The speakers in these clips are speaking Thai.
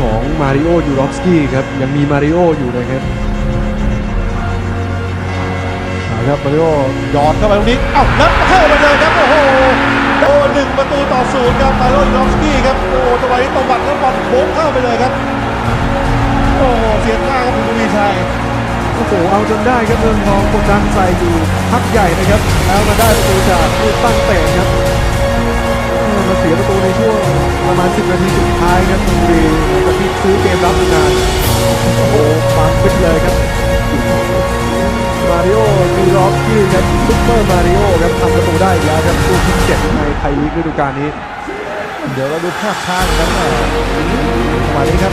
ของมาริโอยูรอฟสกี้ครับ ยังมีมาริโออยู่นะครับเอาครับมาริโอหยอดเข้าไปตรงนี้ เอ้าแล้วเข้าไปเลยครับ โอ้โหโอ้หนึ่งประตูต่อศูนย์ครับมาริโอยูรอฟสกี้ครับ โอ้จังหวะนี้ตวัดแล้วบอลโค้งเข้าไปเลยครับ โอ้โหเสียท่าครับคุณทวีชัยโอ้โหเอาจนได้ครับเมืองทองกดดันใส่อยู่พักใหญ่นะครับ แล้วมาได้ประตูจากลูกตั้งเตะครับเออมาเสียประตูในช่วง ประมาณ 10 นาทีสุดท้ายครับชลบุรีหลังจากที่ซื้อเกมรับอยู่นานโอ้โหปังปิดเลยครับ มาริโอมีรอบที่ครับซุปเปอร์มาริโอครับทำประตูได้อีกแล้วครับลูกที่เจ็ดในไทยลีกฤดูกาลนี้ เดี๋ยวเราดูภาพช้าหนอยครับจังหวะนี้ครับ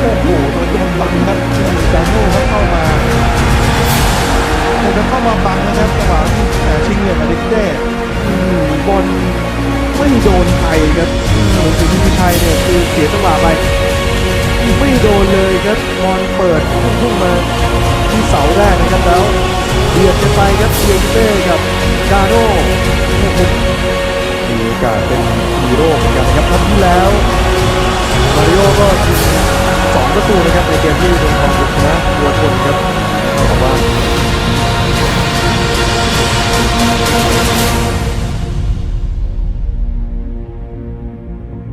โอ้โหโดนโดนบังครับจาโน่ครับเข้ามาโอ้จะเข้ามาบัง โดนไทยครับหมือนสิทธิชัยเนี่ยคือเสียจังหวะไปไม่โดนเลยครับบอลเปิดพุ่งมาที่เสาแรกนะครับแล้วเบียดกันไปครับเบียเต้กับกาโน่โอ้โหมีโอกาสเป็นฮีโร่เหมือนกันครับครั้งที่แล้วมาริโอก็ยิงสองประตูนะครับในเกมที่เมืองทองบุกชนะ